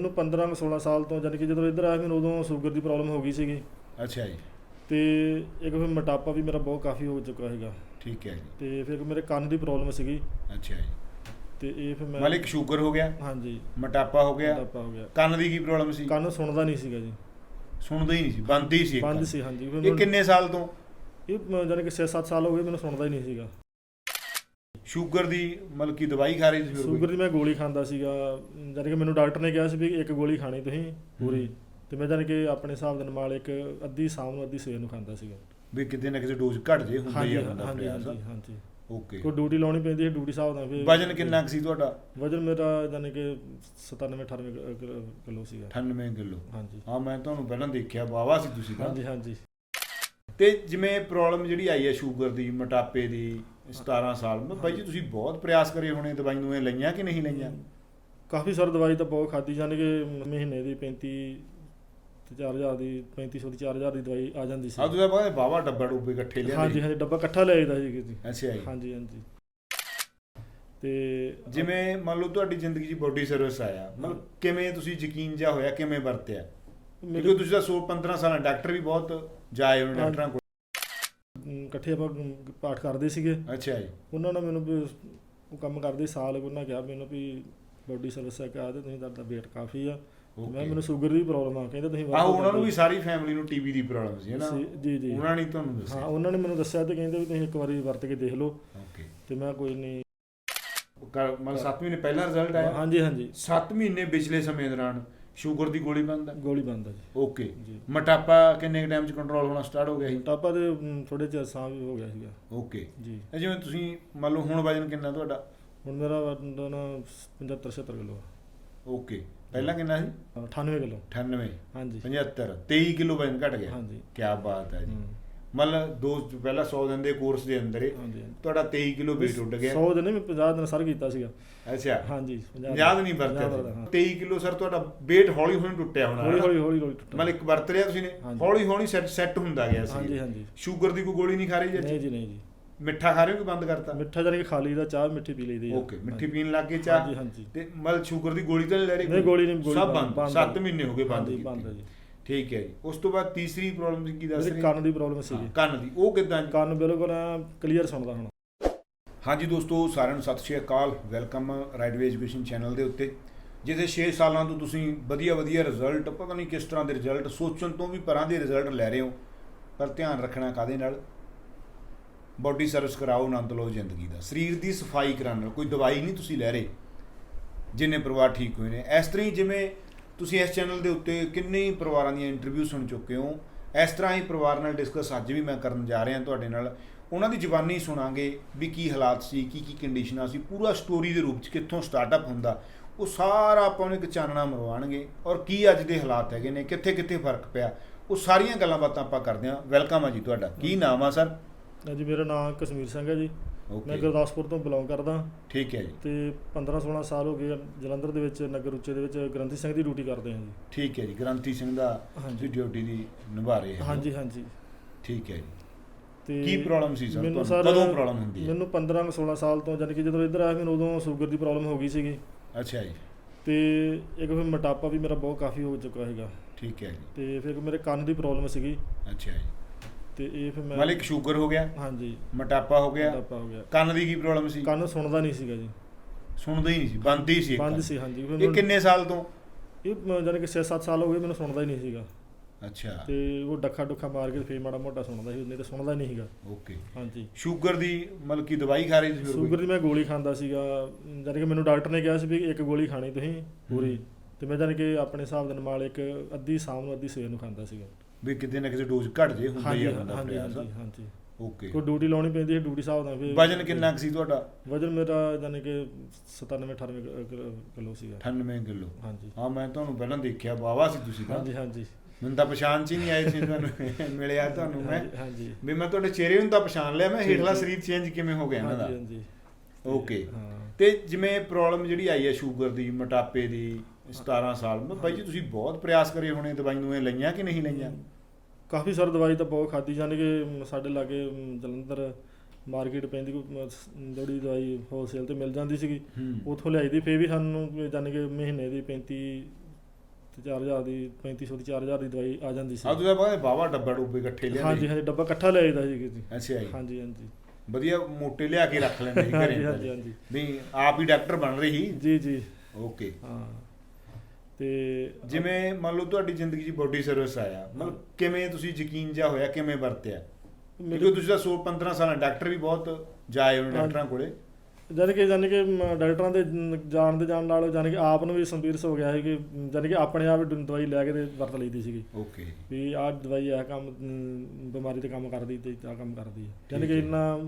ਮੈਨੂੰ 15 ਕੁ 16 ਸਾਲ ਤੋਂ ਯਾਨੀ ਕਿ ਜਦੋਂ ਇੱਧਰ ਆਇਆ ਮੈਨੂੰ ਉਦੋਂ ਸ਼ੂਗਰ ਦੀ ਪ੍ਰੋਬਲਮ ਹੋ ਗਈ ਸੀਗੀ। ਅੱਛਾ ਜੀ। ਤੇ ਇੱਕ ਫਿਰ ਮੋਟਾਪਾ ਵੀ ਮੇਰਾ ਬਹੁਤ ਕਾਫੀ ਹੋ ਚੁੱਕਾ ਹੈਗਾ ਠੀਕ ਹੈ ਜੀ। ਤੇ ਫਿਰ ਮੇਰੇ ਕੰਨ ਦੀ ਪ੍ਰੋਬਲਮ ਸੀਗੀ। ਅੱਛਾ ਜੀ। ਤੇ ਇਹ ਫਿਰ ਮੈਂ ਮਤਲਬ ਇੱਕ ਸ਼ੂਗਰ ਹੋ ਗਿਆ। ਹਾਂਜੀ। ਮੋਟਾਪਾ ਹੋ ਗਿਆ। ਮੋਟਾਪਾ ਹੋ ਗਿਆ। ਕੰਨ ਦੀ ਕੀ ਪ੍ਰੋਬਲਮ ਸੀ? ਕੰਨ ਸੁਣਦਾ ਨਹੀਂ ਸੀਗਾ ਜੀ। ਸੁਣਦਾ ਹੀ ਨਹੀਂ ਸੀ। ਬੰਦ ਹੀ ਸੀ ਬੰਦ। ਸੀ ਹਾਂਜੀ। ਇਹ ਕਿੰਨੇ ਸਾਲ ਤੋਂ? ਇਹ ਯਾਨੀ ਕਿ 6-7 ਸਾਲ ਹੋ ਗਏ ਮੈਨੂੰ ਸੁਣਦਾ ਹੀ ਨਹੀਂ ਸੀਗਾ। ਸ਼ੂਗਰ ਦੀ ਮਤਲਬ ਕੀ ਦਵਾਈ ਖਾ ਰਹੀ ਸੀ ਫਿਰ? ਸ਼ੂਗਰ ਦੀ ਮੈਂ ਗੋਲੀ ਖਾਂਦਾ ਸੀਗਾ ਯਾਨੀ ਕਿ ਮੈਨੂੰ ਡਾਕਟਰ ਨੇ ਕਿਹਾ ਸੀ ਵੀ ਇੱਕ ਗੋਲੀ ਖਾਣੀ ਤੁਸੀਂ ਪੂਰੀ। ਤੇ ਮੈਂ ਯਾਨੀ ਕਿ ਆਪਣੇ ਹਿਸਾਬ ਦੇ ਨਾਲ ਇੱਕ ਅੱਧੀ ਸ਼ਾਮ ਨੂੰ ਅੱਧੀ ਸਵੇਰ ਨੂੰ ਖਾਂਦਾ ਸੀਗਾ। ਵੀ ਕਿਤੇ ਨਾ ਕਿਤੇ ਡੋਜ਼ ਘਟ ਜੇ ਹੁੰਦਾ ਆ ਬੰਦਾ ਹਾਂਜੀ ਪ੍ਰਯਾਸ ਹਾਂਜੀ ਹਾਂਜੀ ਓਕੇ ਕੋਈ ਡਿਊਟੀ ਲਾਉਣੀ ਪੈਂਦੀ ਹੈ ਡਿਊਟੀ ਹਿਸਾਬ ਨਾਲ ਫਿਰ ਵਜਨ ਕਿੰਨਾ ਕੁ ਸੀ ਤੁਹਾਡਾ? ਵਜਨ ਮੇਰਾ ਯਾਨੀ ਕਿ 97 98 ਕਿਲੋ ਸੀਗਾ। 98 ਕਿਲੋ। ਹਾਂਜੀ। ਹਾਂ ਮੈਂ ਤੁਹਾਨੂੰ ਪਹਿਲਾਂ ਦੇਖਿਆ ਵਾਵਾ ਸੀ ਤੁਸੀਂ ਤਾਂ। ਹਾਂਜੀ ਹਾਂਜੀ। ਤੇ ਜਿਵੇਂ ਪ੍ਰੋਬਲਮ ਜਿਹੜੀ ਆਈ ਹੈ ਸ਼ੂਗਰ ਦੀ ਮੋਟਾਪੇ ਦੀ 17 ਸਾਲ। ਮੈਂ ਬਾਈ ਜੀ ਤੁਸੀਂ ਬਹੁਤ ਪ੍ਰਯਾਸ ਕਰੇ ਹੋਣੇ ਦਵਾਈ ਨੂੰ ਇਹ ਲਈਆਂ ਕਿ ਨਹੀਂ ਲਈਆਂ? ਕਾਫੀ ਸਾਰੀ ਦਵਾਈ ਤਾਂ ਬਹੁਤ ਖਾਦੀ ਯਾਨੀ ਕਿ ਮਹੀਨੇ ਦੀ 35 ਤੇ 4000 ਦੀ 3500 ਦੀ 4000 ਦੀ ਦਵਾਈ ਆ ਜਾਂਦੀ ਸੀ। ਆ ਤੁਸੀਂ ਬਾਅਦ ਵਾਵਾ ਡੱਬਾ ਡੁੱਬੇ ਇਕੱਠੇ ਲਿਆ ਹਾਂਜੀ ਹਾਂਜੀ ਡੱਬਾ ਇਕੱਠਾ ਲੈ ਜਾਂਦਾ ਸੀ ਜੀ ਅੱਛਾ ਜੀ। ਹਾਂਜੀ ਹਾਂਜੀ। ਤੇ ਜਿਵੇਂ ਮੰਨ ਲਓ ਤੁਹਾਡੀ ਜ਼ਿੰਦਗੀ 'ਚ ਬੋਡੀ ਸਰਵਿਸ ਆਇਆ ਮਤਲਬ ਕਿਵੇਂ ਤੁਸੀਂ ਯਕੀਨ ਜਾ ਹੋਇਆ ਕਿਵੇਂ ਵਰਤਿਆ? ਕਿਉਂਕਿ ਤੁਸੀਂ ਤਾਂ 16 15 ਸਾਲਾਂ ਡਾਕਟਰ ਵੀ ਬਹੁਤ ਜਾਏ ਹੋਣੇ ਡਾਕਟਰਾਂ ਕੋਲ। ਇਕੱਠੇ ਆਪਾਂ ਪਾਠ ਕਰਦੇ ਸੀਗੇ। ਅੱਛਾ ਜੀ। ਉਹਨਾਂ ਨੇ ਮੈਨੂੰ ਵੀ ਉਹ ਕੰਮ ਕਰਦੇ ਸਾਲ ਉਹਨਾਂ ਕਿਹਾ ਮੈਨੂੰ ਵੀ ਬੋਡੀ ਸਰਵਿਸ ਹੈ ਕਿਹਾ ਤੇ ਤੁਸੀਂ ਤੁਹਾਡਾ weight ਕਾਫੀ ਆ। ਮੈਂ. ਮੈਨੂੰ ਸ਼ੂਗਰ ਦੀ ਪ੍ਰੋਬਲਮ ਆ ਕਹਿੰਦੇ ਤੁਸੀਂ ਆਹੋ ਉਹਨਾਂ ਨੂੰ ਵੀ। ਸਾਰੀ ਫੈਮਿਲੀ ਨੂੰ ਟੀਬੀ ਦੀ ਪ੍ਰੋਬਲਮ ਸੀ ਹੈ ਨਾ? ਜੀ ਜੀ। ਉਹਨਾਂ ਨੇ ਤੁਹਾਨੂੰ ਹਾਂ ਦੱਸਿਆ ਉਹਨਾਂ ਨੇ ਮੈਨੂੰ ਦੱਸਿਆ ਤੇ ਕਹਿੰਦੇ ਵੀ ਤੁਸੀਂ ਇੱਕ ਵਾਰੀ ਵਰਤ ਕੇ ਦੇਖ ਲਓ। ਓਕੇ ਤੇ ਮੈਂ ਕੋਈ ਨਹੀਂ। ਮਤਲਬ 7 ਮਹੀਨੇ ਪਹਿਲਾਂ ਰਿਜ਼ਲਟ ਆਇਆ? ਹਾਂਜੀ ਹਾਂਜੀ। 7 ਮਹੀਨੇ ਪਿਛਲੇ ਸਮੇਂ ਦੌਰਾਨ ਸ਼ੂਗਰ ਦੀ ਗੋਲੀ ਬੰਦ ਹੈ ਗੋਲੀ ਬੰਦ ਜੀ। ਓਕੇ। ਜੀ। ਮੋਟਾਪਾ ਕਿੰਨੇ ਟਾਈਮ 'ਚ ਕੰਟਰੋਲ ਹੋਣਾ ਸਟਾਰਟ ਹੋ ਗਿਆ ਸੀ? ਟਾਪਾ ਦੇ ਥੋੜੇ ਚਿਰ ਸਾਹ ਵੀ ਹੋ ਗਿਆ ਸੀਗਾ। ਓਕੇ। ਜੀ। ਇਹ ਜਿਵੇਂ ਤੁਸੀਂ ਮੰਨ ਲਓ ਹੁਣ ਵਜਨ ਕਿੰਨਾ ਤੁਹਾਡਾ? ਹੁਣ ਮੇਰਾ ਵਜ਼ਨ 75 76 ਕਿਲੋ ਆ। ਓਕੇ। ਪਹਿਲਾਂ ਕਿੰਨਾ ਸੀ? 98 ਕਿਲੋ। 98 ਹਾਂਜੀ। 75 23 ਕਿਲੋ ਵਜਨ ਘਟ ਗਿਆ। ਹਾਂਜੀ। ਕੀ ਬਾਤ ਹੈ ਜੀ। ਹਮ, ਮਤਲਬ ਦੋ ਪਹਿਲਾਂ 100 ਦਿਨ ਦੇ ਕੋਰਸ ਦੇ ਅੰਦਰ ਹੀ ਹਾਂਜੀ ਤੁਹਾਡਾ 23 ਕਿਲੋ weight ਉੱਡ ਗਿਆ। 100 ਦਿਨ ਨਹੀਂ ਮੈਂ 50 ਦਿਨ ਸਰ ਕੀਤਾ ਸੀਗਾ। ਅੱਛਾ। ਹਾਂਜੀ 50 ਯਾਦ ਨਹੀਂ ਵਰਤਿਆ ਵਰਤਿਆ, ਹਾਂ। 23 ਕਿਲੋ ਸਰ ਤੁਹਾਡਾ weight ਹੌਲੀ ਹੌਲੀ ਟੁੱਟਿਆ ਹੋਣਾ। ਹੌਲੀ? ਹੌਲੀ ਹੌਲੀ ਹੌਲੀ ਟੁੱਟਾ ਮਤਲਬ ਇੱਕ ਵਰਤ ਲਿਆ ਤੁਸੀਂ ਨੇ? ਹਾਂਜੀ। ਹੌਲੀ ਹੌਲੀ ਸੈੱਟ ਸੈੱਟ ਹੁੰਦਾ ਗਿਆ ਹਾਂਜੀ ਸੀ। ਹਾਂਜੀ ਸ਼ੂਗਰ ਦੀ ਕੋਈ ਗੋਲੀ ਨਹੀਂ ਖਾ ਰਹੀ ਨਹੀਂ ਜੀ ਜੀ ਨਹੀਂ ਜੀ। ਮਿੱਠਾ ਖਾ ਰਹੇ ਹੋ ਕਿ ਬੰਦ ਕਰਤਾ? ਮਿੱਠਾ ਜਾਨੀ ਕਿ ਖਾਲੀ ਦਾ ਚਾਹ ਮਿੱਠੀ ਪੀ ਲਈਦੀ ਆ। ਓਕੇ ਮਿੱਠੀ ਹਾਂਜੀ। ਪੀਣ ਲੱਗ ਗਏ ਚਾਹ? ਹਾਂਜੀ ਹਾਂਜੀ। ਤੇ ਮਤਲਬ ਸ਼ੂਗਰ ਦੀ ਗੋਲੀ ਤਾਂ ਨਹੀਂ ਲੈ ਰਹੇ ਨਹੀਂ ਗੋਲੀ ਨਹੀਂ ਗੋਲੀ ਸਭ ਬੰਦ- ਬੰਦ ਬੰਦ 7 ਹੈ। ਮਹੀਨੇ ਹੋ ਗਏ ਬੰਦ ਹਾਂਜੀ ਬੰਦ ਹੈ ਜੀ ਠੀਕ ਹੈ ਜੀ। ਉਸ ਤੋਂ ਬਾਅਦ ਤੀਸਰੀ ਪ੍ਰੋਬਲਮ ਸੀ ਕੀ ਦੱਸ ਮੇਰੇ ਰਹੇ ਕੰਨ ਦੀ ਪ੍ਰੋਬਲਮ ਹਾਂ, ਸੀਗੀ ਕੰਨ ਦੀ। ਉਹ ਕਿਦਾਂ ਕੰਨ ਬਿਲਕੁਲ ਕਲੀਅਰ ਸੁਣਦਾ ਹੁਣ। ਹਾਂਜੀ ਦੋਸਤੋ ਸਾਰਿਆਂ ਨੂੰ ਸਤਿ ਸ਼੍ਰੀ ਅਕਾਲ। ਵੈਲਕਮ ਰਾਈਡਵੇ ਐਜੂਕੇਸ਼ਨ ਚੈਨਲ ਦੇ ਉੱਤੇ। ਜਿਹਦੇ 6 ਸਾਲਾਂ ਤੋਂ ਤੁਸੀਂ ਵਧੀਆ ਵਧੀਆ ਰਿਜ਼ਲਟ ਪਤਾ ਨਹੀਂ ਕਿਸ ਤਰ੍ਹਾਂ ਦੇ ਰਿਜ਼ਲਟ ਸੋਚਣ ਤੋਂ ਵੀ ਪਰਾਂ ਦੇ ਰਿਜ਼ਲਟ ਲੈ ਰਹੇ ਹੋ। ਪਰ ਧਿਆਨ ਰੱਖਣਾ ਕਾਦੇ ਨਾਲ? ਬਾਡੀ ਸਰਵਿਸ ਕਰਾਓ ਆਨੰਦ ਲਓ ਜ਼ਿੰਦਗੀ ਦਾ। ਸਰੀਰ ਦੀ ਸਫ਼ਾਈ ਕਰਾਉਣ ਨਾਲ ਕੋਈ ਦਵਾਈ ਨਹੀਂ ਤੁਸੀਂ ਲੈ ਰਹੇ ਜਿੰਨੇ ਪਰਿਵਾਰ ਠੀਕ ਹੋਏ ਨੇ। ਇਸ ਤਰ੍ਹਾਂ ਹੀ ਜਿਵੇਂ ਤੁਸੀਂ ਇਸ ਚੈਨਲ ਦੇ ਉੱਤੇ ਕਿੰਨੇ ਪਰਿਵਾਰਾਂ ਦੀਆਂ ਇੰਟਰਵਿਊ ਸੁਣ ਚੁੱਕੇ ਹੋ? ਇਸ ਤਰ੍ਹਾਂ ਹੀ ਪਰਿਵਾਰ ਨਾਲ ਡਿਸਕਸ ਅੱਜ ਵੀ ਮੈਂ ਕਰਨ ਜਾ ਰਿਹਾ ਤੁਹਾਡੇ ਨਾਲ। ਉਹਨਾਂ ਦੀ ਜ਼ੁਬਾਨੀ ਸੁਣਾਂਗੇ ਵੀ ਕੀ ਹਾਲਾਤ ਸੀ, ਕੀ ਕੀ ਕੰਡੀਸ਼ਨਾਂ ਸੀ ਪੂਰਾ ਸਟੋਰੀ ਦੇ ਰੂਪ 'ਚ ਕਿੱਥੋਂ ਸਟਾਰਟਅਪ ਹੁੰਦਾ। ਉਹ ਸਾਰਾ ਆਪਾਂ ਨੂੰ ਇੱਕ ਚਾਨਣਾ ਮਰਵਾਣਗੇ ਔਰ ਕੀ ਅੱਜ ਦੇ ਹਾਲਾਤ ਹੈਗੇ ਨੇ ਕਿੱਥੇ ਕਿੱਥੇ ਫ਼ਰਕ ਪਿਆ? ਉਹ ਸਾਰੀਆਂ ਗੱਲਾਂ ਬਾਤਾਂ ਆਪਾਂ ਕਰਦੇ ਹਾਂ। ਵੈਲਕਮ ਆ ਜੀ ਤੁਹਾਡਾ। ਕੀ ਨਾਮ ਆ, ਸਰ? ਜੀ ਮੇਰਾ ਨਾਮ ਕਸ਼ਮੀਰ ਸਿੰਘ ਹੈ ਜੀ। ਮੈਂ ਗੁਰਦਾਸਪੁਰ ਤੋਂ ਬਿਲੋਂਗ ਕਰਦਾ। ਠੀਕ ਹੈ ਜੀ। ਤੇ 15 16 ਸਾਲ ਹੋ ਗਏ ਜਲੰਧਰ ਦੇ ਵਿੱਚ ਨਗਰ ਉੱਚੇ ਦੇ ਵਿੱਚ ਗ੍ਰੰਥੀ ਸਿੰਘ ਦੀ ਡਿਊਟੀ ਕਰਦੇ ਹਾਂ ਜੀ। ਠੀਕ ਹੈ ਜੀ ਗ੍ਰੰਥੀ ਸਿੰਘ ਦਾ ਹਾਂਜੀ। ਤੁਸੀਂ ਡਿਊਟੀ ਦੀ ਨਿਭਾ ਰਹੇ ਹੋ। ਹਾਂਜੀ ਹਾਂਜੀ। ਠੀਕ ਹੈ ਜੀ। ਤੇ ਕੀ ਪ੍ਰੋਬਲਮ ਸੀ ਸਰ? ਮੈਨੂੰ ਤੁਹਾਨੂੰ ਕਦੋਂ ਪ੍ਰੋਬਲਮ ਹੁੰਦੀ ਹੈ? ਮੈਨੂੰ 15 ਕੁ 16 ਸਾਲ ਤੋਂ ਯਾਨੀ ਕਿ ਜਦੋਂ ਇੱਧਰ ਆਇਆ ਮੈਨੂੰ ਉਦੋਂ ਸ਼ੂਗਰ ਦੀ ਪ੍ਰੋਬਲਮ ਹੋ ਗਈ ਸੀਗੀ। ਅੱਛਾ ਜੀ। ਤੇ ਇੱਕ ਫਿਰ ਮੋਟਾਪਾ ਵੀ ਮੇਰਾ ਬਹੁਤ ਕਾਫੀ ਹੋ ਚੁੱਕਾ ਹੈਗਾ। ਠੀਕ ਹੈ ਜੀ। ਤੇ ਫਿਰ ਮੇਰੇ ਕੰਨ ਦੀ ਪ੍ਰੋਬਲਮ ਸੀਗੀ। ਅੱਛਾ ਜੀ। ਤੇ ਇਹ ਫਿਰ ਮੈਂ ਮਤਲਬ ਇੱਕ ਸ਼ੂਗਰ ਹੋ ਗਿਆ। ਹਾਂਜੀ। ਮੋਟਾਪਾ ਹੋ ਗਿਆ। ਮੋਟਾਪਾ ਹੋ ਗਿਆ। ਕੰਨ ਦੀ ਕੀ ਪ੍ਰੋਬਲਮ ਸੀ? ਕੰਨ ਸੁਣਦਾ ਨਹੀਂ ਸੀਗਾ ਜੀ। ਸੁਣਦਾ ਹੀ ਨਹੀਂ ਸੀ ਬੰਦ ਹੀ ਸੀ ਇੱਕ ਬੰਦ। ਸੀ ਹਾਂਜੀ। ਫਿਰ ਇਹ ਮੈਨੂੰ- ਕਿੰਨੇ ਸਾਲ ਤੋਂ? ਇਹ ਮ- ਜਾਣੀ ਕਿ 6-7 ਸਾਲ ਹੋ ਗਏ ਮੈਨੂੰ ਸੁਣਦਾ ਹੀ ਨਹੀਂ ਸੀਗਾ। ਅੱਛਾ। ਤੇ ਉਹ ਡੱਖਾ ਡੁੱਖਾ ਮਾਰ ਕੇ ਫੇਰ ਮਾੜਾ ਮੋਟਾ ਸੁਣਦਾ ਸੀ ਨਹੀਂ ਤਾਂ ਸੁਣਦਾ ਹੀ ਨਹੀਂ ਸੀਗਾ। ਓਕੇ। ਹਾਂਜੀ। ਸ਼ੂਗਰ ਦੀ ਮਤਲਬ ਕੀ ਦਵਾਈ ਖਾ ਰਹੀ ਸੀ ਫਿਰ ਕੋਈ? ਸ਼ੂਗਰ ਦੀ ਮੈਂ ਗੋਲੀ ਖਾਂਦਾ ਸੀਗਾ। ਜਾਣੀ ਕਿ ਮੈਨੂੰ ਡਾਕਟਰ ਨੇ ਕਿਹਾ ਸੀ ਵੀ ਇੱਕ ਗੋਲੀ ਖਾਣੀ ਤੁਸੀਂ ਪੂਰੀ। ਤੇ ਮੈਂ ਜਾਣੀ ਕਿ ਆਪਣੇ ਹਿਸਾਬ ਦੇ ਨਾਲ ਇੱਕ ਅੱਧੀ ਸ਼ਾਮ ਨੂੰ ਅੱਧੀ ਸਵੇਰ ਨੂੰ ਖਾਂਦਾ ਸੀਗਾ। ਵੀ ਕਿਤੇ ਨਾ ਕਿਤੇ ਡੋਜ਼ ਘਟ ਜੇ ਹੁੰਦਾ ਆ ਬੰਦਾ ਹਾਂਜੀ ਪ੍ਰਯਾਸ ਹਾਂਜੀ ਓਕੇ ਕੋਈ ਡਿਊਟੀ ਲਾਉਣੀ ਪੈਂਦੀ ਹੈ ਡਿਊਟੀ ਹਿਸਾਬ ਨਾਲ ਫਿਰ ਵਜਨ ਕਿੰਨਾ ਕੁ ਸੀ ਤੁਹਾਡਾ? ਵਜਨ ਮੇਰਾ ਜਾਣੀ ਕਿ 97 98 ਕਿਲੋ ਸੀਗਾ। 98 ਕਿਲੋ। ਹਾਂਜੀ। ਹਾਂ ਮੈਂ ਤੁਹਾਨੂੰ ਪਹਿਲਾਂ ਦੇਖਿਆ ਵਾਵਾ ਸੀ ਤੁਸੀਂ ਤਾਂ। ਹਾਂਜੀ ਹਾਂਜੀ। ਮੈਨੂੰ ਤਾਂ ਪਛਾਣ ਚ ਹੀ ਨਹੀਂ ਆਏ ਸੀ ਤੁਹਾਨੂੰ ਮਿਲਿਆ ਤੁਹਾਨੂੰ ਮੈਂ। ਹਾਂਜੀ, ਵੀ ਮੈਂ ਤੁਹਾਡੇ ਚਿਹਰੇ ਨੂੰ ਤਾਂ ਪਛਾਣ ਲਿਆ ਮੈਂ ਹੇਠਲਾ। ਸਰੀਰ ਚੇਂਜ ਕਿਵੇਂ ਹੋ ਗਿਆ ਇਹਨਾਂ ਦਾ? ਹਾਂਜੀ ਹਾਂਜੀ। ਓਕੇ ਤੇ ਜਿਵੇਂ ਪ੍ਰੋਬਲਮ ਜਿਹੜੀ ਆਈ ਹੈ ਸ਼ੂਗਰ ਦੀ ਮੋਟਾਪੇ ਦੀ 17 ਸਾਲ। ਮੈਂ ਬਾਈ ਜੀ ਤੁਸੀਂ ਬਹੁਤ ਪ੍ਰਯਾਸ ਕਰੇ ਹੋਣੇ ਦਵਾਈ ਨੂੰ ਇਹ ਲਈਆਂ ਕਿ ਨਹੀਂ ਲਈਆਂ? ਕਾਫੀ ਸਾਰੀ ਦਵਾਈ ਤਾਂ ਬਹੁਤ ਖਾਦੀ ਜਾਣੀ ਕਿ ਸਾਡੇ ਲਾਗੇ ਜਲੰਧਰ ਮਾਰਕੀਟ ਪੈਂਦੀ ਕੋਈ ਜਿਹੜੀ ਦਵਾਈ ਹੋਲਸੇਲ ਤੇ ਮਿਲ ਜਾਂਦੀ ਸੀਗੀ ਉਥੋਂ ਲਿਆਈ ਦੀ ਫੇਰ ਵੀ ਸਾਨੂੰ ਜਾਣੀ ਕਿ ਮਹੀਨੇ ਦੀ 35 ਤੇ 4000 ਦੀ 3500 ਦੀ 4000 ਦੀ ਦਵਾਈ ਆ ਜਾਂਦੀ ਸੀ। ਆ ਤੁਸੀਂ ਬਾਅਦ ਬਾਵਾ ਡੱਬਾ ਡੁੱਬੇ ਇਕੱਠੇ ਹਾਂਜੀ ਲਿਆਂਦੇ ਹਾਂਜੀ ਡੱਬਾ ਇਕੱਠਾ ਲੈ ਆਈਦਾ ਸੀ ਜੀ। ਅੱਛਾ ਜੀ। ਹਾਂਜੀ ਹਾਂਜੀ। ਵਧੀਆ ਮੋਟੇ ਲਿਆ ਕੇ ਰੱਖ ਲੈਂਦੇ ਘਰੇ। ਹਾਂਜੀ ਹਾਂਜੀ ਹਾਂਜੀ। ਵੀ ਆਪ ਹੀ ਡਾਕਟਰ ਬਣ ਰਹੀ। ਜੀ ਜੀ। ਓਕੇ। ਹਾਂ। ਤੇ ਜਿਵੇਂ ਮੰਨ ਲਓ ਤੁਹਾਡੀ ਜ਼ਿੰਦਗੀ 'ਚ ਬੋਡੀ ਸਰਵਿਸ ਆਇਆ ਮਤਲਬ ਕਿਵੇਂ ਤੁਸੀਂ ਯਕੀਨ ਜਾ ਹੋਇਆ ਕਿਵੇਂ ਵਰਤਿਆ? ਕਿਉਂਕਿ ਤੁਸੀਂ ਤਾਂ 16 15 ਸਾਲਾਂ ਡਾਕਟਰ ਵੀ ਬਹੁਤ ਜਾਏ ਹੋਣੇ ਡਾਕਟਰਾਂ ਕੋਲੇ। ਜਾਣੀ ਕਿ ਜਾਣੀ ਕਿ ਡਾਕਟਰਾਂ ਦੇ ਜਾਣ ਦੇ ਜਾਣ ਨਾਲ ਜਾਣੀ ਕਿ ਆਪ ਨੂੰ ਵੀ ਸੰਪੀਰਸ ਹੋ ਗਿਆ ਸੀ ਕਿ ਜਾਣੀ ਕਿ ਆਪਣੇ ਆਪ ਹੀ ਦਵਾਈ ਲੈ ਕੇ ਤੇ ਵਰਤ ਲਈਦੀ ਸੀਗੀ। ਓਕੇ। ਵੀ ਆਹ ਦਵਾਈ ਆ ਕੰਮ ਬਿਮਾਰੀ ਤੇ ਕੰਮ ਕਰਦੀ ਤੇ ਆਹ ਕੰਮ ਕਰਦੀ ਹੈ। ਠੀਕ ਕਿ ਹੈ। ਇੰਨਾ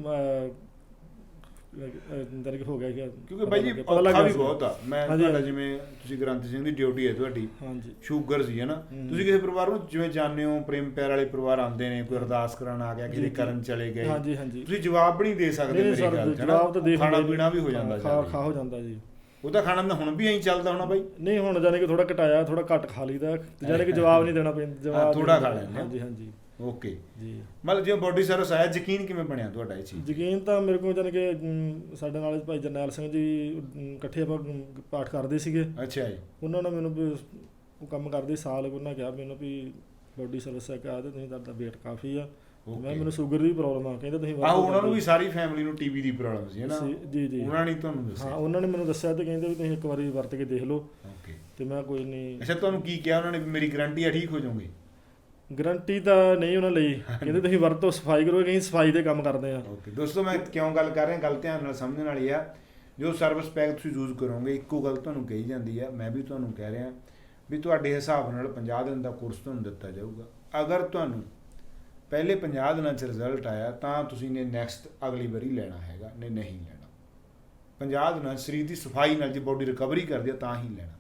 ਕਿ ਹੋ ਗਿਆ ਕਿ ਕਿਉਂਕਿ ਬਾਈ ਜੀ ਔਖਾ ਵੀ। ਬਹੁਤ ਆ ਮੈਂ ਤੁਹਾਡਾ। ਜਿਵੇਂ ਤੁਸੀਂ ਗ੍ਰੰਥ ਸਿੰਘ ਦੀ ਡਿਊਟੀ ਹੈ ਤੁਹਾਡੀ ਹਾਂਜੀ ਸ਼ੂਗਰ ਸੀ ਹੈ ਨਾ। ਤੁਸੀਂ ਕਿਸੇ ਪਰਿਵਾਰ ਨੂੰ ਜਿਵੇਂ ਜਾਣਦੇ ਹੋ ਪ੍ਰੇਮ ਪਿਆਰ ਵਾਲੇ ਪਰਿਵਾਰ ਆਉਂਦੇ ਨੇ ਕੋਈ ਅਰਦਾਸ ਕਰਾਉਣ ਆ ਗਿਆ ਜੀ, ਕਿਸੇ ਜੀ। ਕਰਨ ਚਲੇ ਗਏ ਹਾਂਜੀ ਹਾਂਜੀ ਤੁਸੀਂ ਜਵਾਬ ਨਹੀਂ ਦੇ ਸਕਦੇ ਮੇਰੇ 'ਚ ਹੈ? ਜਵਾਬ ਤਾਂ ਦੇ ਖਾਣਾ ਪੀਣਾ ਵੀ ਹੋ ਜਾਂਦਾ ਜ਼ਿਆਦਾ। ਖਾ ਹੋ ਜਾਂਦਾ ਜੀ ਉਹਦਾ ਖਾਣਾ ਤਾਂ ਹੁਣ ਵੀ ਐਂ ਚੱਲਦਾ ਹੋਣਾ ਬਾਈ ਨਹੀਂ ਹੁਣ ਜਾਣੀ ਕਿ ਥੋੜਾ ਘਟਾਇਆ ਥੋੜਾ ਘੱਟ ਖਾ ਲਈਦਾ ਜਾਣੀ ਕਿ ਜਵਾਬ ਨਹੀਂ ਦੇਣਾ ਪੈਂਦਾ ਜਵਾਬ ਦੇਣਾ ਖਾ ਲੈਂਦੇ। ਹਾਂਜੀ ਹਾਂਜੀ ਓਕੇ। ਜੀ। ਮਤਲਬ ਜਿਵੇਂ ਬੋਡੀ ਸਰਵਿਸ ਆਇਆ ਯਕੀਨ ਕਿਵੇਂ ਬਣਿਆ ਤੁਹਾਡਾ ਇਹ ਚੀਜ਼? ਯਕੀਨ ਤਾਂ ਮੇਰੇ ਕੋਲ ਕਿ ਅਮ, ਸਾਡੇ ਨਾਲ ਭਾਈ ਜਰਨੈਲ ਸਿੰਘ ਜੀ ਅਮ, ਇਕੱਠੇ ਆਪਾਂ ਅਮ, ਪਾਠ ਕਰਦੇ ਸੀਗੇ। ਅੱਛਾ ਜੀ। ਉਹਨਾਂ ਨੇ ਮੈਨੂੰ ਵੀ ਉਹ ਕੰਮ ਕਰਦੇ ਸਾਲ ਕੁ ਉਹਨਾਂ ਕਿਹਾ ਮੈਨੂੰ ਵੀ ਬੋਡੀ ਸਰਵਿਸ ਹੈ ਕਹਾ ਤੇ ਤੁਸੀਂ ਤੁਹਾਡਾ weight ਕਾਫੀ ਆ। ਮੈਂ ਮੈਨੂੰ ਸ਼ੂਗਰ ਦੀ ਪ੍ਰੋਬਲਮ ਆ ਕਹਿੰਦੇ ਤੁਸੀਂ ਆਹੋ ਉਹਨਾਂ ਨੂੰ ਵੀ। ਸਾਰੀ ਫੈਮਿਲੀ ਨੂੰ ਟੀਬੀ ਦੀ ਪ੍ਰੋਬਲਮ ਸੀ ਹੈ ਨਾ? ਸੀ- ਜੀ ਜੀ। ਉਹਨਾਂ ਨੇ ਤੁਹਾਨੂੰ ਹਾਂ ਦੱਸਿਆ ਉਹਨਾਂ ਨੇ ਮੈਨੂੰ ਦੱਸਿਆ ਤੇ ਕਹਿੰਦੇ ਵੀ ਤੁਸੀਂ ਇੱਕ ਵਾਰੀ ਵਰਤ ਕੇ ਦੇਖ ਲਓ। ਓਕੇ। ਤੇ ਮੈਂ ਕੋਈ ਨਹੀਂ ਅੱਛਾ ਤੁਹਾਨੂੰ ਕੀ ਕਿਹਾ ਉਹਨਾਂ ਨੇ ਵੀ ਮੇਰੀ ਗਾਰੰਟੀ ਆ ਠੀਕ ਹੋ ਜਾਓਗੇ? ਗਰੰਟੀ ਤਾਂ ਨਹੀਂ ਉਹਨਾਂ ਲਈ। ਕਹਿੰਦੇ ਤੁਸੀਂ ਵਰਤੋਂ, ਸਫ਼ਾਈ ਕਰੋ ਕਹੀਂ ਸਫ਼ਾਈ ਦੇ ਕੰਮ ਕਰਦੇ ਆ ਓਕੇ, ਦੋਸਤੋ ਮੈਂ ਕਿਉਂ ਗੱਲ ਕਰ ਰਿਹਾ, ਗੱਲ ਧਿਆਨ ਨਾਲ ਸਮਝਣ ਵਾਲੀ ਆ। ਜੋ ਸਰਵਿਸ ਪੈਕ ਤੁਸੀਂ ਯੂਜ਼ ਕਰੋਗੇ, ਇੱਕੋ ਗੱਲ ਤੁਹਾਨੂੰ ਕਹੀ ਜਾਂਦੀ ਆ, ਮੈਂ ਵੀ ਤੁਹਾਨੂੰ ਕਹਿ ਰਿਹਾ ਵੀ ਤੁਹਾਡੇ ਹਿਸਾਬ ਨਾਲ 50 ਦਿਨ ਦਾ ਕੋਰਸ ਤੁਹਾਨੂੰ ਦਿੱਤਾ ਜਾਊਗਾ। ਅਗਰ ਤੁਹਾਨੂੰ ਪਹਿਲੇ 50 ਦਿਨਾਂ 'ਚ ਰਿਜ਼ਲਟ ਆਇਆ, ਤਾਂ ਤੁਸੀਂ ਨੇ ਨੈਕਸਟ ਅਗਲੀ ਵਾਰੀ ਲੈਣਾ ਹੈਗਾ ਨਹੀਂ ਨਹੀਂ ਲੈਣਾ। 50 ਦਿਨਾਂ 'ਚ ਸਰੀਰ ਦੀ ਸਫ਼ਾਈ ਨਾਲ ਜੇ ਬੋਡੀ ਰਿਕਵਰੀ ਕਰਦੀ ਆ, ਤਾਂ ਹੀ ਲੈਣਾ।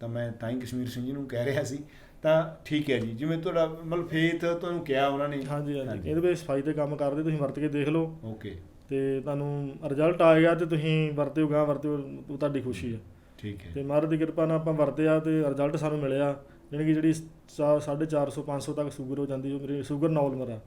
ਤਾਂ ਮੈਂ ਤਾਂ ਹੀ ਕਸ਼ਮੀਰ ਸਿੰਘ ਜੀ ਨੂੰ ਕਹਿ ਰਿਹਾ ਸੀ ਤਾਂ ਠੀਕ ਹੈ ਜੀ ਜਿਵੇਂ ਤੁਹਾਡਾ ਮਤਲਬ ਫੇਥ ਤੁਹਾਨੂੰ ਕਿਹਾ ਉਹਨਾਂ ਨੇ। ਹਾਂਜੀ ਹਾਂਜੀ। ਕਹਿੰਦੇ ਵੀ ਸਫ਼ਾਈ ਦੇ ਕੰਮ ਕਰਦੇ ਤੁਸੀਂ ਵਰਤ ਕੇ ਦੇਖ ਲਓ। ਓਕੇ ਤੇ ਤੁਹਾਨੂੰ ਰਿਜ਼ਲਟ ਆ ਗਿਆ ਤੇ ਤੁਸੀਂ ਵਰਤਿਓ ਗਾਂ ਵਰਤਿਓ ਉਹ ਤੁਹਾਡੀ ਖੁਸ਼ੀ ਹੈ। ਠੀਕ ਹੈ। ਤੇ ਮਹਾਰਾਜ ਦੀ ਕਿਰਪਾ ਨਾਲ ਆਪਾਂ ਵਰਤਿਆ ਤੇ ਰਿਜ਼ਲਟ ਸਾਨੂੰ ਮਿਲਿਆ। ਜਾਣੀ ਕਿ ਜਿਹੜੀ 450 500 ਤੱਕ ਸ਼ੂਗਰ ਹੋ ਜਾਂਦੀ ਮੇਰੀ ਸ਼ੂਗਰ ਨਾਰਮਲ ਆ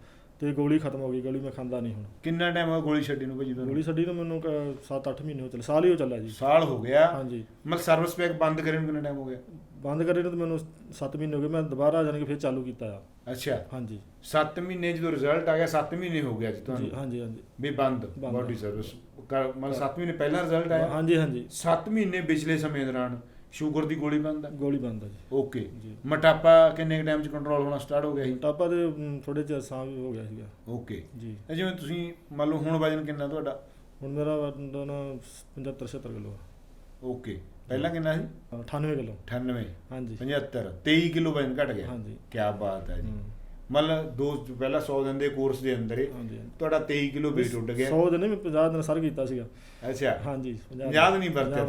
ਤੇ ਗੋਲੀ ਖਤਮ ਹੋ ਗਈ ਗੋਲੀ ਮੈਂ ਖਾਂਦਾ ਨਹੀਂ ਹੁਣ। ਕਿੰਨਾ ਟਾਈਮ ਹੋ ਗਿਆ ਗੋਲੀ ਛੱਡੀ ਨੂੰ ਭਾਜੀ ਤੁਹਾਨੂੰ? ਗੋਲੀ ਛੱਡੀ ਨੂੰ ਮੈਨੂੰ 7-8 ਮਹੀਨੇ ਹੋ ਚੱਲੇ ਸਾਲ ਹੀ ਹੋ ਚੱਲਿਆ ਜੀ। ਸਾਲ ਹੋ ਗਿਆ? ਹਾਂਜੀ। ਮਤਲਬ ਸਰਵਿਸ ਪੈਕ ਬੰਦ ਕਰੇ ਨੂੰ ਕਿੰਨਾ ਟਾਈਮ ਹੋ ਗਿਆ? ਬੰਦ ਕਰੇ ਨੂੰ ਤਾਂ ਮੈਨੂੰ 7 ਮਹੀਨੇ ਹੋ ਗਏ ਮੈਂ ਦੁਬਾਰਾ ਜਾਣੀ ਕਿ ਫਿਰ ਚਾਲੂ ਕੀਤਾ ਆ। ਅੱਛਾ। ਹਾਂਜੀ। 7 ਮਹੀਨੇ ਜਦੋਂ ਰਿਜ਼ਲਟ ਆ ਗਿਆ 7 ਮਹੀਨੇ ਹੋ ਗਿਆ ਜੀ ਜੀ ਤੁਹਾਨੂੰ? ਹਾਂਜੀ ਹਾਂਜੀ। ਵੀ ਬੰਦ ਬੰਦ। ਬਾਡੀ ਸਰਵਿਸ ਮਤਲਬ 7 ਮਹੀਨੇ ਪਹਿਲਾਂ ਰਿਜ਼ਲਟ ਆਇਆ? ਹਾਂਜੀ ਹਾਂਜੀ। 7 ਮਹੀਨੇ ਪਿਛਲੇ ਸਮੇਂ ਦੌਰਾਨ ਸ਼ੂਗਰ ਦੀ ਗੋਲੀ ਬੰਦ ਆ? ਗੋਲੀ ਬੰਦ ਆ ਜੀ। ਓਕੇ। ਜੀ। ਮੋਟਾਪਾ ਕਿੰਨੇ ਟਾਈਮ ਚ ਕੰਟਰੋਲ ਹੋਣਾ ਸਟਾਰਟ ਹੋ ਗਿਆ ਸੀ? ਟਾਪਾ ਦੇ ਥੋੜੇ ਚਿਰ ਸਾਹ ਵੀ ਹੋ ਗਿਆ ਸੀਗਾ। ਓਕੇ। ਜੀ। ਇਹ ਜਿਵੇਂ ਤੁਸੀਂ ਮੰਨ ਲਓ ਹੁਣ ਵਜਨ ਕਿੰਨਾ ਤੁਹਾਡਾ? ਹੁਣ ਮੇਰਾ ਵਜ਼ਨ 75 76 ਕਿਲੋ ਓਕੇ। ਪਹਿਲਾਂ ਕਿੰਨਾ ਸੀ? ਆ 98 ਕਿਲੋ। 98 ਹਾਂਜੀ। 75 23 ਕਿਲੋ ਵਜਨ ਘਟ ਗਿਆ। ਹਾਂਜੀ। ਕੀ ਬਾਤ ਹੈ ਜੀ। ਹਮ, ਮਤਲਬ ਦੋ ਪਹਿਲਾਂ 100 ਦਿਨ ਦੇ ਕੋਰਸ ਦੇ ਅੰਦਰ ਹੀ ਹਾਂਜੀ ਹਾਂਜੀ। ਤੁਹਾਡਾ 23 ਕਿਲੋ weight ਉੱਡ ਗਿਆ। 100 ਦਿਨ ਨਹੀਂ ਮੈਂ 50 ਦਿਨ ਸਰ ਕੀਤਾ ਸੀਗਾ। ਅੱਛਾ। ਹਾਂਜੀ ਪੰਜਾਹ ਦਿਨ। ਹੀ ਵਰਤਿਆ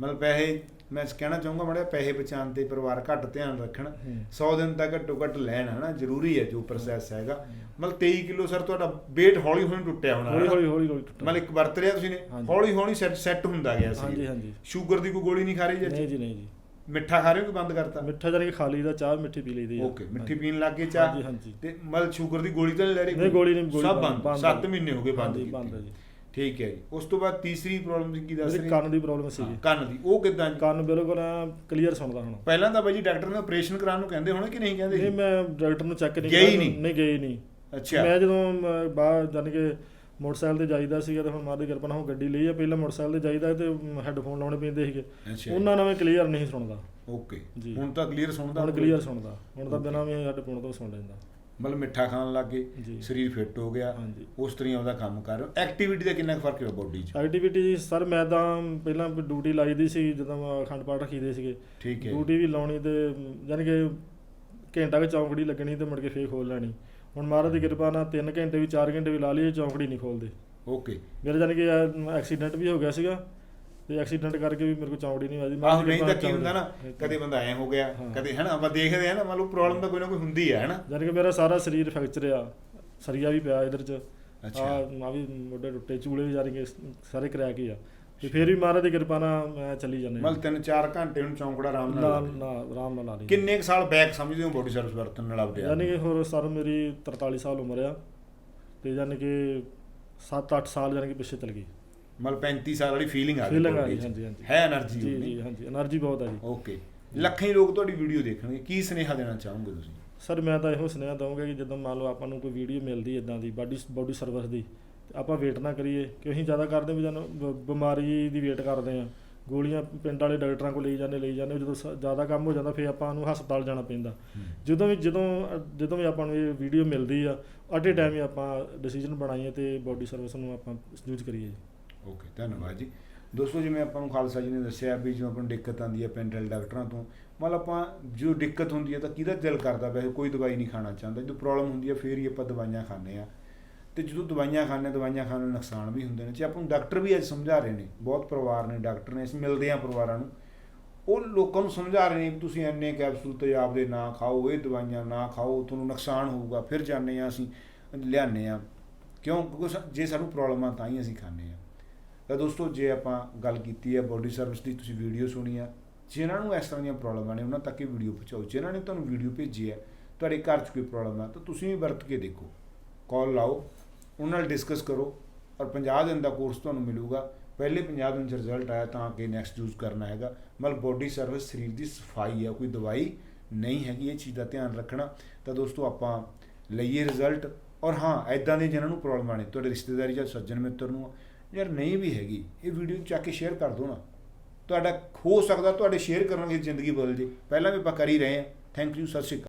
ਮਤਲਬ ਪੈਸੇ ਮੈਂ ਕਹਿਣਾ ਚਾਹੂੰਗਾ ਮੜਿਆ ਪੈਸੇ ਬਚਾਉਣ ਤੇ ਪਰਿਵਾਰ ਘੱਟ ਧਿਆਨ ਰੱਖਣ। ਹੂੰ। 100 ਦਿਨ ਤੱਕ ਘੱਟੋ ਘੱਟ ਲੈਣ ਹਨਾ ਜ਼ਰੂਰੀ ਹੈ ਜੋ ਪ੍ਰੋਸੈਸ ਹੈਗਾ। ਮਤਲਬ 23 ਕਿਲੋ ਸਰ ਤੁਹਾਡਾ weight ਹੌਲੀ ਹੌਲੀ ਟੁੱਟਿਆ ਹੋਣਾ ਹੌਲੀ? ਹੌਲੀ ਹੌਲੀ ਹੌਲੀ ਮਤਲਬ ਇੱਕ ਵਰਤ ਰਿਹਾ ਤੁਸੀਂ ਨੇ ਹਾਂਜੀ। ਹੌਲੀ ਹੌਲੀ ਸੈੱਟ ਹੁੰਦਾ ਗਿਆ ਹਾਂਜੀ ਸੀ। ਹਾਂਜੀ ਸ਼ੂਗਰ ਦੀ ਕੋਈ ਗੋਲੀ ਨਹੀਂ ਖਾ ਰਹੀ ਨਹੀਂ ਜੀ ਜੀ ਨਹੀਂ ਜੀ। ਮਿੱਠਾ ਖਾ ਰਹੇ ਹੋ ਕਿ ਬੰਦ ਕਰਤਾ? ਮਿੱਠਾ ਜਾਨੀ ਕਿ ਖਾ ਲਈਦਾ ਚਾਹ ਮਿੱਠੀ ਪੀ ਲਈਦੀ ਓਕੇ ਮਿੱਠੀ ਪੀਣ ਲੱਗ ਗਏ ਚਾਹ। ਹਾਂਜੀ ਹਾਂਜੀ। ਤੇ ਮਤਲਬ ਸ਼ੂਗਰ ਦੀ ਗੋਲੀ ਤਾਂ ਨਹੀਂ ਲੈ ਰਹੇ ਨਹੀਂ ਗੋਲੀ ਨਹੀਂ ਗੋਲੀ ਸਭ ਬੰਦ ਬੰਦ। 7 ਮਹੀਨੇ ਹੋ ਗਏ ਬੰਦ ਹਾਂਜੀ, ਕੀਤੇ। ਠੀਕ ਹੈ ਜੀ। ਉਸ ਤੋਂ ਬਾਅਦ ਤੀਸਰੀ ਪ੍ਰੋਬਲਮ ਕੀ ਦੱਸ ਮੇਰੀ ਰਹੇ ਕੰਨ ਦੀ ਪ੍ਰੋਬਲਮ ਸੀਗੀ। ਕੰਨ ਦੀ। ਉਹ ਕਿਦਾਂ ਕੰਨ ਬਿਲਕੁਲ ਕਲੀਅਰ ਸੁਣਦਾ ਹੁਣ। ਪਹਿਲਾਂ ਤਾਂ ਬਾਈ ਜੀ ਡਾਕਟਰ ਨੇ ਆਪਰੇਸ਼ਨ ਕਰਾਉਣ ਨੂੰ ਕਹਿੰਦੇ ਹੋਣੇ ਕਿ ਨਹੀਂ ਕਹਿੰਦੇ? ਨਹੀਂ? ਮੈਂ ਡਾਕਟਰ ਨੂੰ ਚੈੱਕ ਨਹੀਂ ਕੀਤਾ, ਨਹੀਂ? ਗਏ ਨਹੀਂ। ਅੱਛਾ। ਮੈਂ ਜਦੋਂ ਬਾਹਰ ਜਾਨੀ ਕਿ ਮੋਟਰਸਾਈਕਲ ਤੇ ਜਾਈਦਾ ਸੀਗਾ ਤੇ ਹੁਣ ਮਾਂ ਦੀ ਕਿਰਪਾ ਨਾਲ ਉਹ ਗੱਡੀ ਲਈ ਆ ਪਹਿਲਾਂ ਮੋਟਰਸਾਈਕਲ ਤੇ ਜਾਈਦਾ ਤੇ ਹੈੱਡਫੋਨ ਲਾਉਣੇ ਪੈਂਦੇ ਸੀਗੇ। ਉਹਨਾਂ ਨਾਲ ਮੈਂ ਕਲੀਅਰ ਨਹੀਂ ਸੁਣਦਾ। ਓਕੇ। ਹੁਣ ਤਾਂ ਕਲੀਅਰ ਸੁਣਦਾ ਹੁਣ। ਕਲੀਅਰ ਸੁਣਦਾ। ਹੁਣ ਤਾਂ. ਬਿਨਾਂ ਵੀ ਹੈੱਡਫੋਨ ਤੋਂ ਸੁਣ ਲੈਂਦਾ। ਮਤਲਬ ਮਿੱਠਾ ਖਾਣ ਲੱਗ ਗਏ ਸਰੀਰ ਫਿੱਟ ਹੋ ਗਿਆ। ਉਸ ਤਰੀਕੇ ਉਹਦਾ ਕੰਮ ਕਰ ਐਕਟੀਵਿਟੀ ਦਾ ਕਿੰਨਾ ਫ਼ਰਕ ਹੈ ਬੋਡੀ 'ਚ? ਐਕਟੀਵਿਟੀ ਸਰ ਮੈਂ ਤਾਂ ਪਹਿਲਾਂ ਡਿਊਟੀ ਲਾਈਦੀ ਸੀ ਜਦੋਂ ਮੈਂ ਅਖੰਡ ਪਾਠ ਰੱਖੀਦੇ ਸੀਗੇ। ਠੀਕ ਹੈ ਡਿਊਟੀ ਵੀ ਲਾਉਣੀ ਤੇ ਯਾਨੀ ਕਿ ਘੰਟਾ ਕੁ ਚੌਂਕੜੀ ਲੱਗਣੀ ਤੇ ਮੁੜ ਕੇ ਫੇਰ ਖੋਲ ਲੈਣੀ। ਹੁਣ ਮਹਾਰਾਜ ਦੀ ਕਿਰਪਾ ਨਾਲ 3 ਘੰਟੇ ਵੀ 4 ਘੰਟੇ ਵੀ ਲਾ ਲਈਏ ਚੌਂਕੜੀ ਨਹੀਂ ਖੋਲਦੇ ਓਕੇ ਮੇਰੇ ਜਾਨੀ ਕਿ ਐਕਸੀਡੈਂਟ ਵੀ ਹੋ ਗਿਆ ਸੀਗਾ। ਤੇ ਐਕਸੀਡੈਂਟ ਕਰਕੇ ਵੀ ਮੇਰੇ ਕੋਲ ਚੌਂਕੜੀ ਨਹੀਂ ਵਾਜੀ ਆਹ ਨਹੀਂ ਤਾਂ ਕੀ ਹੁੰਦਾ ਨਾ ਕਦੇ ਬੰਦਾ ਐ ਹੋ ਗਿਆ। ਕਦੇ ਹਨਾ ਆਪਾਂ ਦੇਖਦੇ ਆ ਨਾ ਮੰਨ ਲਓ ਪ੍ਰੋਬਲਮ ਤਾਂ ਕੋਈ ਨਾ ਕੋਈ ਹੁੰਦੀ ਹੈ ਹਨਾ। ਜਾਨੀ ਕਿ ਮੇਰਾ ਸਾਰਾ ਸਰੀਰ ਫ੍ਰੈਕਚਰ ਆ ਸਰੀਆ ਵੀ ਪਿਆ ਇਧਰ ਚ। ਅੱਛਾ। ਆ ਆ ਵੀ ਮੋਢੇ ਟੁੱਟੇ ਚੂਲੇ ਵੀ ਕਿ ਸਾਰੇ ਕਰੈਕ ਹੀ ਆ। ਤੇ ਫੇਰ ਵੀ ਮਹਾਰਾਜ ਦੀ ਕਿਰਪਾ ਨਾਲ ਮੈਂ ਚੱਲੀ ਜਾਂਦਾ ਮਤਲਬ 3-4 ਘੰਟੇ ਨੂੰ ਚੌਂਕੜਾ ਆਰਾਮ ਨਾਲ ਨਾ ਆਰਾਮ ਨਾਲ ਲਾ ਲਈ ਕਿੰਨੇ ਕੁ ਸਾਲ ਬੈਕ ਸਮਝਦੇ ਹੋ ਬੋਡੀ ਸਰਵਿਸ ਵਰਤਨ ਨਾਲ ਆਪਦੇ ਆਪ ਯਾਨੀ? ਕਿ ਹੋਰ ਸਰ ਮੇਰੀ 43 ਸਾਲ ਉਮਰ ਆ ਤੇ ਯਾਨੀ ਕਿ 7-8 ਸਾਲ ਯਾਨੀ ਕਿ ਪਿੱਛੇ ਚਲ ਗਈ। ਮਤਲਬ 35 ਸਾਲ ਵਾਲੀ ਫੀਲਿੰਗ ਆ ਫੀਲਿੰਗ ਆ ਹਾਂਜੀ ਹਾਂਜੀ। ਹੈ એનર્ਜੀ ਜੀ ਜੀ ਹਾਂਜੀ એનર્ਜੀ ਬਹੁਤ ਆ ਜੀ। ਓਕੇ ਲੱਖਾਂ ਹੀ ਲੋਕ ਤੁਹਾਡੀ ਵੀਡੀਓ ਦੇਖਣਗੇ। ਕੀ ਸਨੇਹਾ ਦੇਣਾ ਚਾਹੋਗੇ ਤੁਸੀਂ? ਸਰ ਮੈਂ ਤਾਂ ਇਹੋ ਸਨੇਹਾ ਦਊਂਗਾ ਕਿ ਜਦੋਂ ਮੰਨ ਲਓ ਆਪਾਂ ਨੂੰ ਕੋਈ ਵੀਡੀਓ ਮਿਲਦੀ ਇਦਾਂ ਦੀ ਬਾਡੀ ਬਾਡੀ ਸਰਵਿਸ ਦੀ ਆਪਾਂ ਵੇਟ ਨਾ ਕਰੀਏ। ਕਿ ਅਸੀਂ ਜ਼ਿਆਦਾ ਕਰਦੇ ਵੀ ਜਦੋਂ ਬਿਮਾਰੀ ਦੀ ਵੇਟ ਕਰਦੇ ਆ ਗੋਲੀਆਂ ਪਿੰਡ ਵਾਲੇ ਡਾਕਟਰਾਂ ਕੋਲ ਲਈ ਜਾਂਦੇ ਲਈ ਜਾਂਦੇ ਜਦੋਂ ਜ਼ਿਆਦਾ ਕੰਮ ਹੋ ਜਾਂਦਾ ਫਿਰ ਆਪਾਂ ਨੂੰ ਹਸਪਤਾਲ ਜਾਣਾ ਪੈਂਦਾ। ਜਦੋਂ ਵੀ ਜਦੋਂ ਜਦੋਂ ਵੀ ਆਪਾਂ ਨੂੰ ਇਹ ਵੀਡੀਓ ਮਿਲਦੀ ਆ ਅਟੇ ਟਾਈਮ ਹੀ ਆਪਾਂ ਡਿਸੀਜਨ ਬਣਾਈਏ ਤੇ ਬਾਡੀ ਸਰਵਿਸ ਨੂੰ ਆਪਾਂ ਯੂਜ਼ ਕਰੀਏ। ਜੀ ਓਕੇ ਧੰਨਵਾਦ ਜੀ। ਦੋਸਤੋ ਜਿਵੇਂ ਆਪਾਂ ਨੂੰ ਖਾਲਸਾ ਜੀ ਨੇ ਦੱਸਿਆ ਵੀ ਜਦੋਂ ਆਪਾਂ ਨੂੰ ਦਿੱਕਤ ਆਉਂਦੀ ਹੈ ਪਿੰਡ ਡਾਕਟਰਾਂ ਤੋਂ ਮਤਲਬ ਆਪਾਂ ਜੋ ਦਿੱਕਤ ਹੁੰਦੀ ਹੈ ਤਾਂ ਕਿਹਦਾ ਦਿਲ ਕਰਦਾ? ਵੈਸੇ ਕੋਈ ਦਵਾਈ ਨਹੀਂ ਖਾਣਾ ਚਾਹੁੰਦਾ। ਜਦੋਂ ਪ੍ਰੋਬਲਮ ਹੁੰਦੀ ਹੈ ਫੇਰ ਹੀ ਆਪਾਂ ਦਵਾਈਆਂ ਖਾਂਦੇ ਆ ਤੇ ਜਦੋਂ ਦਵਾਈਆਂ ਖਾਂਦੇ ਹਾਂ, ਦਵਾਈਆਂ ਖਾਣ ਨਾਲ ਨੁਕਸਾਨ ਵੀ ਹੁੰਦੇ ਨੇ। ਜੇ ਆਪਾਂ ਨੂੰ ਡਾਕਟਰ ਵੀ ਅੱਜ ਸਮਝਾ ਰਹੇ ਨੇ ਬਹੁਤ ਪਰਿਵਾਰ ਨੇ ਡਾਕਟਰ ਨੇ ਅਸੀਂ ਮਿਲਦੇ ਆ ਪਰਿਵਾਰਾਂ ਨੂੰ। ਉਹ ਲੋਕਾਂ ਨੂੰ ਸਮਝਾ ਰਹੇ ਨੇ ਵੀ ਤੁਸੀਂ ਇੰਨੇ ਕੈਪਸੂਲ ਤੇਜ਼ਾਬ ਦੇ ਨਾ ਖਾਓ ਇਹ ਦਵਾਈਆਂ ਨਾ ਖਾਓ ਤੁਹਾਨੂੰ ਨੁਕਸਾਨ ਹੋਊਗਾ। ਫਿਰ ਜਾਂਦੇ ਆ ਅਸੀਂ ਲਿਆਉਂਦੇ ਆ ਕਿਉਂ? ਕਿਉਂਕਿ ਜੇ ਸਾਨੂੰ ਪ੍ਰੋਬਲਮ ਆ ਤਾਂ ਹੀ ਅਸੀਂ ਖਾਂਦੇ ਆ ਤਾਂ ਦੋਸਤੋ, ਜੇ ਆਪਾਂ ਗੱਲ ਕੀਤੀ ਹੈ ਬੋਡੀ ਸਰਵਿਸ ਦੀ, ਤੁਸੀਂ ਵੀਡੀਓ ਸੁਣੀ ਆ ਜਿਨ੍ਹਾਂ ਨੂੰ ਇਸ ਤਰ੍ਹਾਂ ਦੀਆਂ ਪ੍ਰੋਬਲਮਾਂ ਨੇ ਉਹਨਾਂ ਤੱਕ ਇਹ ਵੀਡੀਓ ਪਹੁੰਚਾਓ। ਜਿਨ੍ਹਾਂ ਨੇ ਤੁਹਾਨੂੰ ਵੀਡੀਓ ਭੇਜੀ ਹੈ, ਤੁਹਾਡੇ ਘਰ 'ਚ ਕੋਈ ਪ੍ਰੋਬਲਮ ਆ ਤਾਂ ਤੁਸੀਂ ਵੀ ਵਰਤ ਕੇ ਦੇਖੋ। ਕਾਲ ਲਾਓ, ਉਹਨਾਂ ਨਾਲ ਡਿਸਕਸ ਕਰੋ ਔਰ 50 ਦਿਨ ਦਾ ਕੋਰਸ ਤੁਹਾਨੂੰ ਮਿਲੂਗਾ। ਪਹਿਲੇ 50 ਦਿਨ 'ਚ ਰਿਜ਼ਲਟ ਆਇਆ, ਤਾਂ ਅੱਗੇ ਨੈਕਸਟ ਯੂਜ਼ ਕਰਨਾ ਹੈਗਾ। ਮਤਲਬ ਬੋਡੀ ਸਰਵਿਸ ਸਰੀਰ ਦੀ ਸਫ਼ਾਈ ਆ ਕੋਈ ਦਵਾਈ ਨਹੀਂ ਹੈਗੀ ਇਹ ਚੀਜ਼ ਦਾ ਧਿਆਨ ਰੱਖਣਾ। ਤਾਂ ਦੋਸਤੋ, ਆਪਾਂ ਲਈਏ ਰਿਜ਼ਲਟ ਔਰ ਹਾਂ ਐਦਾਂ ਦੇ ਜਿਹਨਾਂ ਨੂੰ ਪ੍ਰੋਬਲਮਾਂ ਨੇ ਤੁਹਾਡੇ ਰਿਸ਼ਤੇਦਾਰੀ ਜਾਂ ਸੱਜਣ ਮਿੱਤਰ ਨੂੰ ਯਾਰ ਨਹੀਂ ਵੀ ਹੈਗੀ, ਇਹ ਵੀਡੀਓ ਚੱਕ ਕੇ ਸ਼ੇਅਰ ਕਰ ਦਿਓ ਨਾ। ਤੁਹਾਡਾ ਹੋ ਸਕਦਾ ਤੁਹਾਡੇ ਸ਼ੇਅਰ ਕਰਨ ਨਾਲ ਜ਼ਿੰਦਗੀ ਬਦਲ ਜੇ। ਪਹਿਲਾਂ ਵੀ ਆਪਾਂ ਕਰ ਹੀ ਰਹੇ ਹਾਂ। ਥੈਂਕ ਯੂ ਸਤਿ ਸ਼੍ਰੀ ਅਕਾਲ।